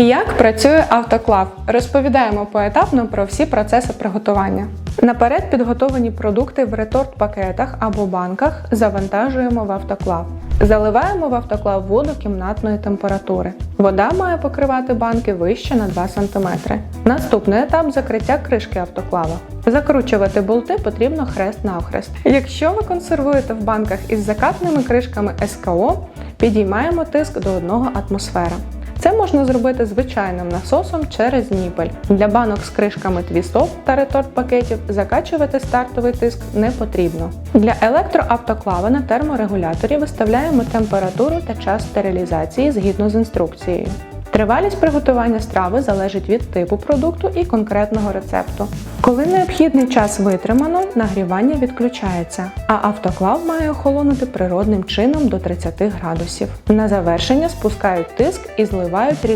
Як працює автоклав? Розповідаємо поетапно про всі процеси приготування. Наперед підготовлені продукти в реторт-пакетах або банках завантажуємо в автоклав. Заливаємо в автоклав воду кімнатної температури. Вода має покривати банки вище на 2 см. Наступний етап закриття кришки автоклава. Закручувати болти потрібно хрест-навхрест. Якщо ви консервуєте в банках із закатними кришками СКО, підіймаємо тиск до 1 атмосфера. Це можна зробити звичайним насосом через ніпель. Для банок з кришками твістов та реторт пакетів закачувати стартовий тиск не потрібно. Для електроавтоклава на терморегуляторі виставляємо температуру та час стерилізації згідно з інструкцією. Тривалість приготування страви залежить від типу продукту і конкретного рецепту. Коли необхідний час витримано, нагрівання відключається, а автоклав має охолонути природним чином до 30 градусів. На завершення спускають тиск і зливають